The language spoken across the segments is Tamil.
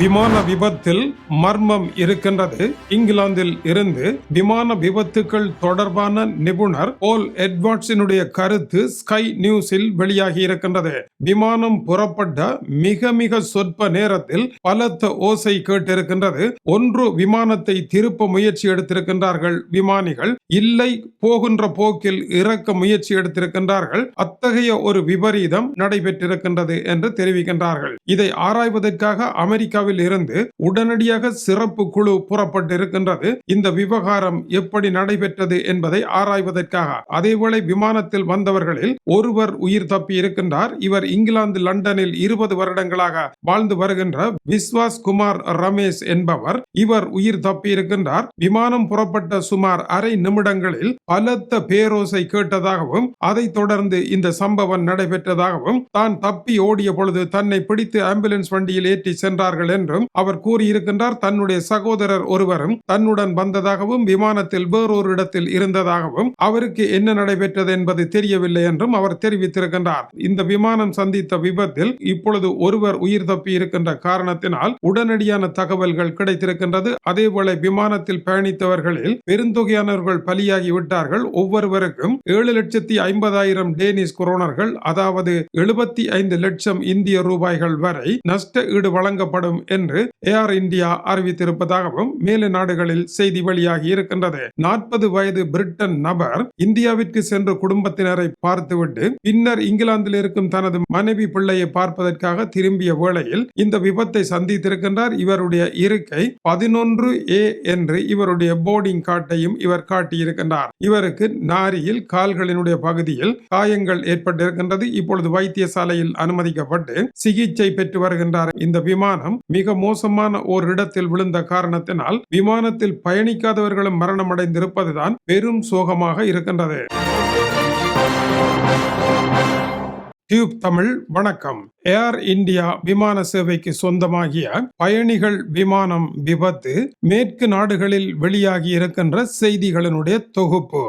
விமான விபத்தில் மர்மம் இருக்கின்றது. இங்கிலாந்தில் இருந்து விமான விபத்துகள் தொடர்பான நிபுணர் போல் எட்வர்ட்ஸினுடைய கருத்து ஸ்கை நியூஸில் வெளியாகி இருக்கின்றது. விமானம் புறப்பட்ட மிக மிக சொற்ப நேரத்தில் பலத்த ஓசை கேட்டிருக்கின்றது. ஒன்று விமானத்தை திருப்ப முயற்சி எடுத்திருக்கின்றார்கள் விமானிகள். இல்லை போகின்ற போக்கில் இறக்க முயற்சி எடுத்திருக்கின்றார்கள். அத்தகைய ஒரு விபரீதம் நடைபெற்றிருக்கின்றது என்று தெரிவிக்கின்றார்கள். இதை ஆராய்வதற்காக அமெரிக்கா அமெரிக்காவில் இருந்து உடனடியாக சிறப்பு குழு புறப்பட்டிருக்கின்றது. இந்த விவகாரம் எப்படி நடைபெற்றது என்பதை ஆராய்வதற்காக. அதேவேளை விமானத்தில் வந்தவர்களில் ஒருவர் உயிர் தப்பி இருக்கின்றார் இவர் இங்கிலாந்து லண்டனில் இருபது வருடங்களாக வாழ்ந்து வருகின்ற விஸ்வாஸ் குமார் ரமேஷ் என்பவர் இவர் உயிர் தப்பி இருக்கின்றார் விமானம் புறப்பட்ட சுமார் அரை நிமிடங்களில் பலத்த பேரோசை கேட்டதாகவும் அதைத் தொடர்ந்து இந்த சம்பவம் நடைபெற்றதாகவும் தான் தப்பி ஓடிய பொழுது தன்னை பிடித்து ஆம்புலன்ஸ் வண்டியில் ஏற்றி சென்றார்கள் என்றும் அவர் கூறியிருக்கின்றார். தன்னுடைய சகோதரர் ஒருவரும் தன்னுடன் வந்ததாகவும் விமானத்தில் வேறொரு இடத்தில் இருந்ததாகவும் அவருக்கு என்ன நடைபெற்றது என்பது தெரியவில்லை என்றும் அவர் தெரிவித்திருக்கின்றார். இந்த விமானம் சந்தித்த விபத்தில் இப்பொழுது ஒருவர் உயிர் தப்பி இருக்கின்ற காரணத்தினால் உடனடியான தகவல்கள் கிடைத்திருக்கின்றது. அதேபோல விமானத்தில் பயணித்தவர்களில் பெருந்தொகையானவர்கள் பலியாகி விட்டார்கள். ஒவ்வொருவருக்கும் ஏழு லட்சத்தி ஐம்பதாயிரம் டேனிஸ் குரோனர்கள் அதாவது எழுபத்தி ஐந்து லட்சம் இந்திய ரூபாய்கள் வரை நஷ்ட ஈடு வழங்கப்படும் என்று ஏர் இந்தியா அறிவித்திருப்பதாகவும் மேல நாடுகளில் செய்தி வெளியாகி இருக்கின்றது. நாற்பது வயது பிரிட்டன் நபர் இந்தியாவிற்கு சென்று குடும்பத்தினரை பார்த்துவிட்டு பின்னர் இங்கிலாந்தில் இருக்கும் தனது மனைவி பிள்ளையை பார்ப்பதற்காக திரும்பிய வேளையில் இந்த விபத்தை சந்தித்திருக்கின்றார். இவருடைய இருக்கை பதினொன்று ஏ என்று இவருடைய போர்டிங் கார்டையும் இவர் காட்டியிருக்கின்றார். இவருக்கு நாரியில் கால்களினுடைய பகுதியில் காயங்கள் ஏற்பட்டிருக்கின்றது. இப்பொழுது வைத்தியசாலையில் அனுமதிக்கப்பட்டு சிகிச்சை பெற்று வருகின்றார். இந்த விமானம் மிக மோசமான ஓர் இடத்தில் விழுந்த காரணத்தினால் விமானத்தில் பயணிக்காதவர்களும் மரணமடைந்திருப்பதுதான் பெரும் சோகமாக இருக்கின்றது. டியூப் தமிழ் வணக்கம். ஏர் இந்தியா விமான சேவைக்கு சொந்தமாகிய பயணிகள் விமானம் விபத்து மேற்கு நாடுகளில் வெளியாகி இருக்கின்ற செய்திகளினுடைய தொகுப்பு.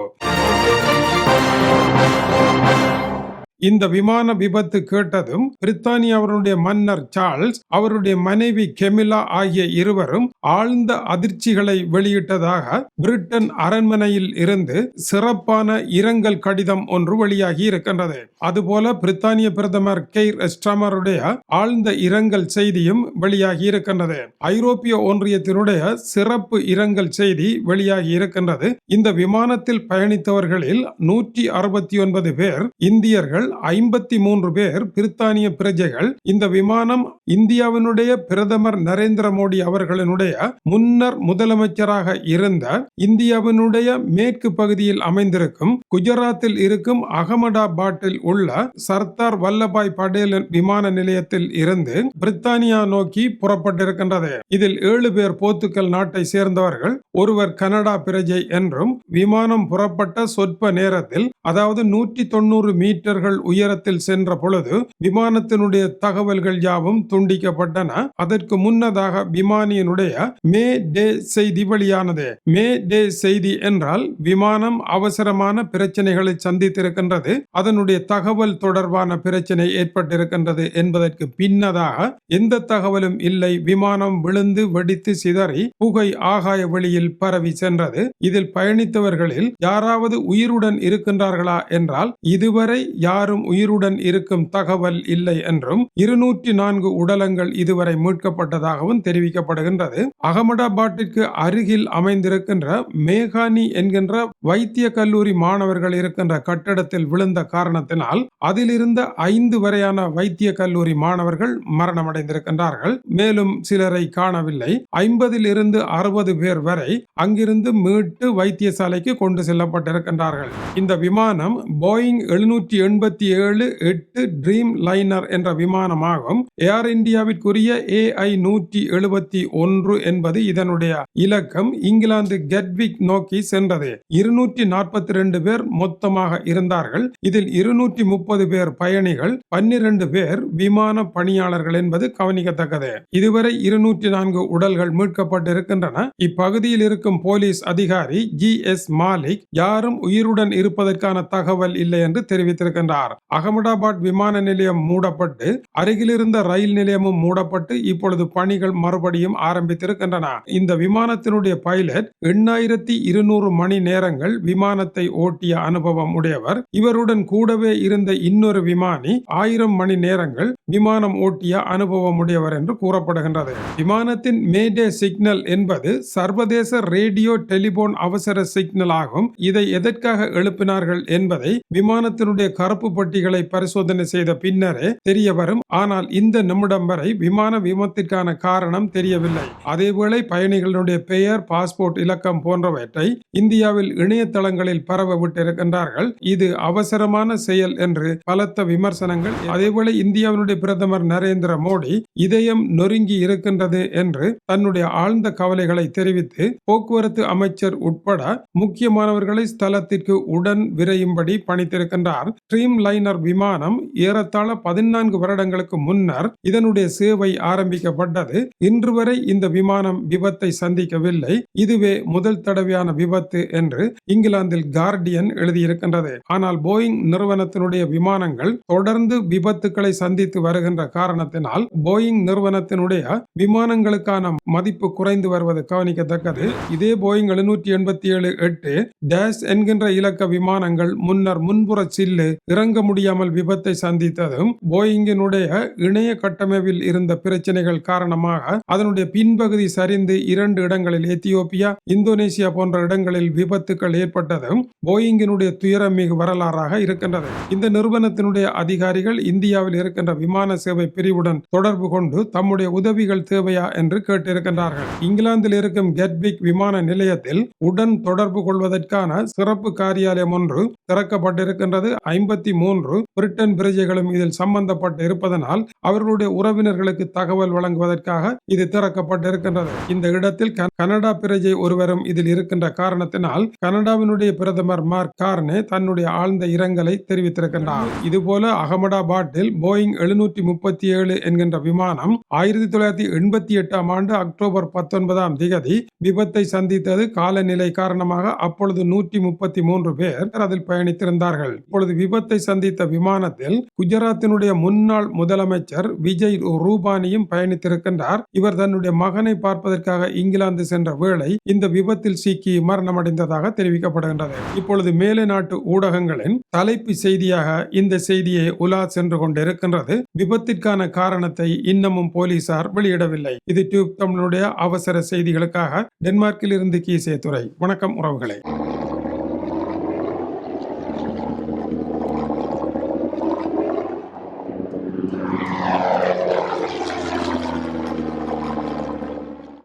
இந்த விமான விபத்து கேட்டதும் பிரித்தானியாவினுடைய மன்னர் சார்ல்ஸ் அவருடைய மனைவி கெமிலா ஆகிய இருவரும் ஆழ்ந்த அதிர்ச்சிகளை வெளியிட்டதாக பிரிட்டன் அரண்மனையில் இருந்து சிறப்பான இரங்கல் கடிதம் ஒன்று வெளியாகி இருக்கின்றது. அதுபோல பிரித்தானிய பிரதமர் கெய்ர் எஸ்டாமருடைய ஆழ்ந்த இரங்கல் செய்தியும் வெளியாகி இருக்கின்றது. ஐரோப்பிய ஒன்றியத்தினுடைய சிறப்பு இரங்கல் செய்தி வெளியாகி இருக்கின்றது. இந்த விமானத்தில் பயணித்தவர்களில் நூற்றி அறுபத்தி ஒன்பது பேர் இந்தியர்கள் ஐம்பத்தி மூன்று பேர் பிரித்தானிய பிரஜைகள். இந்த விமானம் இந்தியாவினுடைய பிரதமர் நரேந்திர மோடி அவர்களினுடைய முன்னர் முதலமைச்சராக இருந்த இந்தியாவினுடைய மேற்கு பகுதியில் அமைந்திருக்கும் குஜராத்தில் இருக்கும் அகமதாபாத்தில் உள்ள சர்தார் வல்லபாய் படேல் விமான நிலையத்தில் இருந்து பிரித்தானியா நோக்கி புறப்பட்டிருக்கின்றது. இதில் ஏழு பேர் போர்த்துக்கல் நாட்டை சேர்ந்தவர்கள் ஒருவர் கனடா பிரஜை என்றும் விமானம் புறப்பட்ட சொற்ப நேரத்தில் அதாவது நூற்றி தொண்ணூறு மீட்டர்கள் மீட்டர்கள் உயரத்தில் சென்ற பொழுது விமானத்தினுடைய தகவல்கள் யாவும் துண்டிக்கப்பட்டன. அதற்கு முன்னதாக விமானியினுடைய மே டே செய்தி வெளியானது. மே டே செய்தி என்றால் விமானம் அவசரமான பிரச்சனைகளை சந்தித்திருக்கின்றது. அதனுடைய தகவல் தொடர்பான பிரச்சனை ஏற்பட்டிருக்கின்றது என்பதற்கு பின்னதாக எந்த தகவலும் இல்லை. விமானம் விழுந்து வெடித்து சிதறி புகை ஆகாய வெளியில் பரவி சென்றது. இதில் பயணித்தவர்களில் யாராவது உயிருடன் இருக்கின்றார்களா என்றால் இதுவரை யார் யாரும் உயிருடன் இருக்கும் தகவல் இல்லை என்றும் இருநூற்றி நான்கு உடலங்கள் இதுவரை மீட்கப்பட்டதாகவும் தெரிவிக்கப்படுகின்றது. அகமதாபாத்திற்கு அருகில் அமைந்திருக்கின்ற மேகானி என்கின்ற வைத்திய கல்லூரி மாணவர்கள் இருக்கின்ற கட்டடத்தில் விழுந்த காரணத்தினால் அதிலிருந்த ஐந்து வரையான வைத்திய கல்லூரி மாணவர்கள் மரணமடைந்திருக்கின்றார்கள். மேலும் சிலரை காணவில்லை. ஐம்பதில் இருந்து அறுபது பேர் வரை அங்கிருந்து மீட்டு வைத்தியசாலைக்கு கொண்டு செல்லப்பட்டிருக்கின்றார்கள். இந்த விமானம் போயிங் எழுநூற்றி எண்பத்தி ஏழு எட்டு ட்ரீம் லைனர் என்ற விமானமாகும். ஏர் இந்தியாவிற்குரிய ஏஐ நூற்றி எழுபத்தி ஒன்று என்பது இதனுடைய இலக்கம். இங்கிலாந்து கெட்விக் நோக்கி சென்றது. இருநூற்றி நாற்பத்தி ரெண்டு பேர் மொத்தமாக இருந்தார்கள். இதில் இருநூற்றி முப்பது பேர் பயணிகள் பன்னிரண்டு பேர் விமான பணியாளர்கள் என்பது கவனிக்கத்தக்கது. இதுவரை இருநூற்றி நான்கு உடல்கள் மீட்கப்பட்டிருக்கின்றன. இப்பகுதியில் இருக்கும் போலீஸ் அதிகாரி ஜி எஸ் மாலிக் யாரும் உயிருடன் இருப்பதற்கான தகவல் இல்லை என்று தெரிவித்திருக்கின்றார். தெரிவித்துள்ளார் அகமதாபாத் விமான நிலையம் மூடப்பட்டு அருகிலிருந்த ரயில் நிலையமும் மூடப்பட்டு இப்பொழுது பணிகள் மறுபடியும் ஆரம்பித்திருக்கின்றன. இந்த விமானத்தினுடைய பைலட் எண்ணாயிரத்தி இருநூறு மணி நேரங்கள் விமானத்தை ஓட்டிய அனுபவம் உடையவர். இவருடன் கூடவே இருந்த இன்னொரு விமானி ஆயிரம் மணி நேரங்கள் விமானம் ஓட்டிய அனுபவம் உடையவர் என்று கூறப்படுகின்றது. விமானத்தின் மேடே சிக்னல் என்பது சர்வதேச ரேடியோ டெலிபோன் அவசர சிக்னல் ஆகும் இதை எதற்காக எழுப்பினார்கள் என்பதை விமானத்தினுடைய கருப்பு பட்டிகளை பரிசோதனை செய்த பின்னரே தெரிய வரும். ஆனால் இந்த நிமிடம் வரை விமான விபத்திற்கான காரணம் தெரியவில்லை. அதேவேளை பயணிகளுடைய பெயர் பாஸ்போர்ட் இலக்கம் போன்றவற்றை இந்தியாவில் இணையதளங்களில் பரவ விட்டிருக்கின்றார்கள். இது அவசரமான செயல் என்று பலத்த விமர்சனங்கள். அதேவேளை இந்தியாவினுடைய பிரதமர் நரேந்திர மோடி இதயம் நொறுங்கி இருக்கின்றது என்று தன்னுடைய ஆழ்ந்த கவலைகளை தெரிவித்து போக்குவரத்து அமைச்சர் உட்பட முக்கியமானவர்களை ஸ்தலத்திற்கு உடன் விரையும்படி பணித்திருக்கின்றார். ஸ்ட்ரீம் லைனர் விமானம் ஏறத்தாழ பதினான்கு வருடங்களுக்கு முன்னர் இதனுடைய சேவை ஆரம்பிக்கப்பட்டது. இன்று வரை இந்த விமானம் விபத்தை சந்திக்கவில்லை. இதுவே முதல் தடவையான விபத்து என்று இங்கிலாந்தில் கார்டியன் எழுதியிருக்கின்றது. ஆனால் போயிங் நிறுவனத்தினுடைய விமானங்கள் தொடர்ந்து விபத்துக்களை சந்தித்து வருகின்ற காரணத்தினால் போயிங் நிறுவனத்தினுடைய விமானங்களுக்கான மதிப்பு குறைந்து வருவது கவனிக்கத்தக்கது. இதே போயிங் எழுநூற்றி எண்பத்தி ஏழு எட்டு டேஷ் என்கின்ற இலக்க விமானங்கள் முன்னர் முன்புற சில்லு இறங்க முடியாமல் விபத்தை சந்தித்ததும் போயிங்கினுடைய இணைய கட்டமைப்பில் இருந்த பிரச்சனைகள் காரணமாக அதனுடைய பின்பகுதி சரிந்து இரண்டு இடங்களில் எத்தியோப்பியா இந்தோனேசியா போன்ற இடங்களில் விபத்துக்கள் ஏற்பட்டதும் போயிங்கினுடைய துயரமிகு வரலாறாக இருக்கின்றது. இந்த நிறுவனத்தினுடைய அதிகாரிகள் இந்தியாவில் இருக்கின்ற விமான சேவை பிரிவுடன் தொடர்பு கொண்டு தம்முடைய உதவிகள் தேவையா என்று கேட்டிருக்கின்றார்கள். இங்கிலாந்தில் இருக்கும் கெட்பிக் விமான நிலையத்தில் உடன் தொடர்பு கொள்வதற்கான சிறப்பு காரியாலயம் ஒன்று திறக்கப்பட்டிருக்கின்றது. ஐம்பத்தி மூன்று பிரிட்டன் பிரஜைகளும் இதில் சம்பந்தப்பட்டு இருப்பதனால் அவர்களுடைய உறவினர்களுக்கு தகவல் வழங்குவதற்காக இது திறக்கப்பட்டிருக்கின்றது. இந்த இடத்தில் கனடா பிரஜை ஒருவரும் இதில் இருக்கின்ற காரணத்தினால் கனடாவினுடைய பிரதமர் மார்க் கார்னே தன்னுடைய ஆழ்ந்த இரங்கலை தெரிவித்திருக்கின்றார். இதுபோல அகமதாபாத்தில் போயிங் எழுநூற்றி முப்பத்தி ஏழு என்கின்ற விமானம் ஆயிரத்தி தொள்ளாயிரத்தி எண்பத்தி எட்டாம் ஆண்டு அக்டோபர் பத்தொன்பதாம் திகதி விபத்தை சந்தித்தது காலநிலை காரணமாக அப்பொழுது நூற்றி முப்பத்தி மூன்று பேர் அதில் பயணித்திருந்தார்கள். இப்பொழுது விபத்தை சந்தித்த விமானத்தில் குஜராத்தினுடைய முன்னாள் முதலமைச்சர் விஜய் ரூபானியும் பயணித்திருக்கின்றார். இவர் தன்னுடைய மகனை பார்ப்பதற்காக இங்கிலாந்து சென்ற வேளை இந்த விபத்தில் சிக்கி மரணமடைந்ததாக தெரிவிக்கப்படுகின்றது. இப்பொழுது மேலை நாட்டு ஊடகங்களின் தலைப்பு செய்தியாக இந்த செய்தியை உலா சென்று கொண்டிருக்கின்றது. விபத்திற்கான காரணத்தை இன்னமும் போலீசார் வெளியிடவில்லை. இது டியூப் தமிழுடைய அவசர செய்திகளுக்காக டென்மார்க்கில் இருந்து கீசே துறை வணக்கம் உறவுகளே.